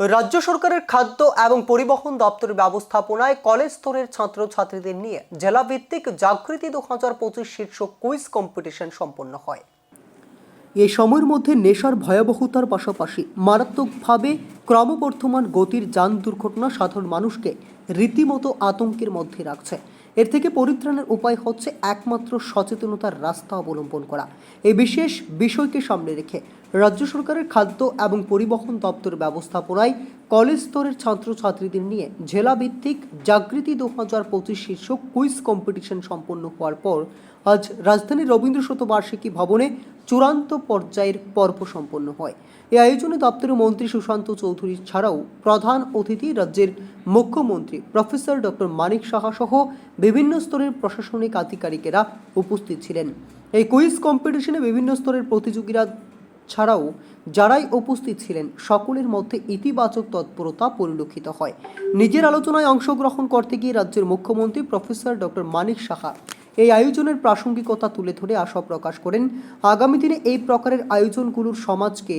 রাজ্য সরকারের খাদ্য এবং পরিবহন দপ্তরের ব্যবস্থাপনায় কলেজ স্তরের ছাত্রছাত্রীদের নিয়ে জেলাভিত্তিক জাগৃতি দু হাজার পঁচিশ শীর্ষ কুইজ কম্পিটিশন সম্পন্ন হয়। এই সময়ের মধ্যে নেশার ভয়াবহতার পাশাপাশি মারাত্মকভাবে ক্রমবর্ধমান গতির যান দুর্ঘটনা সাধারণ মানুষকে রীতিমতো আতঙ্কের মধ্যে রাখছে। এর থেকে পরিত্রাণের উপায় হচ্ছে একমাত্র সচেতনতার রাস্তা অবলম্বন করা। এই বিশেষ বিষয়কে সামনে রেখে রাজ্য সরকারের খাদ্য এবং পরিবহন দপ্তর ব্যবস্থাপনায় কলেজ স্তরের ছাত্রছাত্রীদের নিয়ে জেলাভিত্তিক জাগৃতি দু হাজার পঁচিশ শীর্ষক কুইজ কম্পিটিশন সম্পন্ন হওয়ার পর আজ রাজধানীর রবীন্দ্র শতবার্ষিকী ভবনে চূড়ান্ত পর্যায়ের পর্ব সম্পন্ন হয়। এই আয়োজনে দপ্তরের মন্ত্রী সুশান্ত চৌধুরী ছাড়াও প্রধান অতিথি রাজ্যের মুখ্যমন্ত্রী প্রফেসর ডক্টর মানিক সাহা সহ বিভিন্ন স্তরের প্রশাসনিক আধিকারিকেরা উপস্থিত ছিলেন। এই কুইজ কম্পিটিশনে বিভিন্ন স্তরের প্রতিযোগীরা ছাড়াও যারাই উপস্থিত ছিলেন, সকলের মধ্যে ইতিবাচক তৎপরতা পরিলক্ষিত হয়। নিজের আলোচনায় অংশগ্রহণ করতে গিয়ে রাজ্যের মুখ্যমন্ত্রী প্রফেসর ডক্টর মানিক সাহা এই আয়োজনের প্রাসঙ্গিকতা তুলে ধরে আশা প্রকাশ করেন, আগামী দিনে এই প্রকারের আয়োজনগুলোর সমাজকে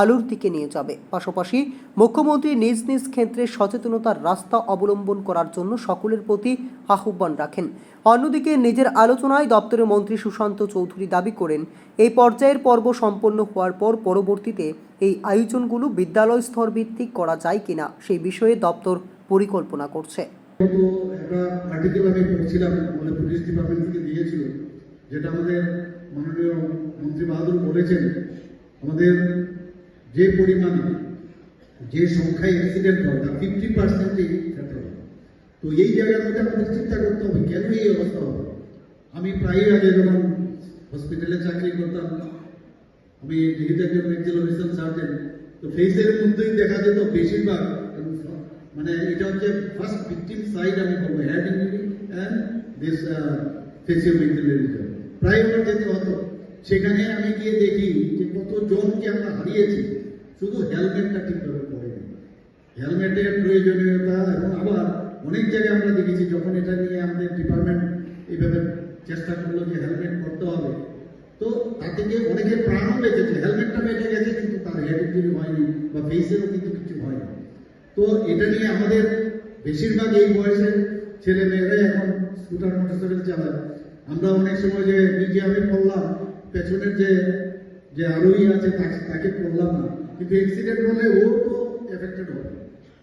আলোর দিকে নিয়ে যাবে। পাশাপাশি মুখ্যমন্ত্রী নিজ নিজ ক্ষেত্রে সচেতনতার রাস্তা অবলম্বন করার জন্য সকলের প্রতি আহ্বান রাখেন। অন্যদিকে নিজের আলোচনায় দপ্তরের মন্ত্রী সুশান্ত চৌধুরী দাবি করেন, এই পর্যায়ের পর্ব সম্পন্ন হওয়ার পর পরবর্তীতে এই আয়োজনগুলো বিদ্যালয় স্তর ভিত্তিক করা যায় কিনা সেই বিষয়ে দপ্তর পরিকল্পনা করছে। গত একটা আর্টিকেল আমি পড়ছিলাম মানে পুলিশ ডিপার্টমেন্ট থেকে দিয়েছিল, যেটা আমাদের মাননীয় মন্ত্রী বাহাদুর বলেছেন, আমাদের যে পরিমাণে যে সংখ্যায় অ্যাক্সিডেন্ট হয়, তার ফিফটি পার্সেন্টই ক্ষেত্রে তো এই জায়গার মধ্যে আমাদের চিন্তা করতে হবে, কেন এই অবস্থা হবে? আমি প্রায়ই আগে যখন হসপিটালে চাকরি করতাম, আমি যেহেতু মেডিকেল অফিসার সার্জন তো ফেসের মধ্যেই দেখা যেত বেশিরভাগ মানে এটা হচ্ছে ফার্স্ট ভিকটিম সাইড আমি বলব head injury and this facial injury আমার যেতে হতো সেখানে আমি গিয়ে দেখি যে কত জনকে আমরা হারিয়েছি, শুধু হেলমেটটা ঠিকভাবে পরেনি হেলমেটের প্রয়োজনীয়তা এবং আবার অনেক জায়গায় আমরা দেখেছি, যখন এটা নিয়ে আমাদের ডিপার্টমেন্ট এইভাবে চেষ্টা করল যে হেলমেট করতে হবে, তো তা থেকে অনেকের প্রাণও বেঁচেছে হেলমেটটা বেঁচে গেছে কিন্তু তার হেড ইঞ্জুরি হয়নি বা ফেসেরও কিন্তু কিছু হয়নি তো এটা নিয়ে আমাদের বেশিরভাগ এই বয়সের ছেলে মেয়েরাই এখন স্কুটার মোটরসাইকেল চালায়। আমরা অনেক সময় যে নিজে আমি পড়লাম, পেছনের যে যে আরোহী আছে তাকে পড়লাম না। কিন্তু অ্যাক্সিডেন্ট হলে ও তো এফেক্টেড হবে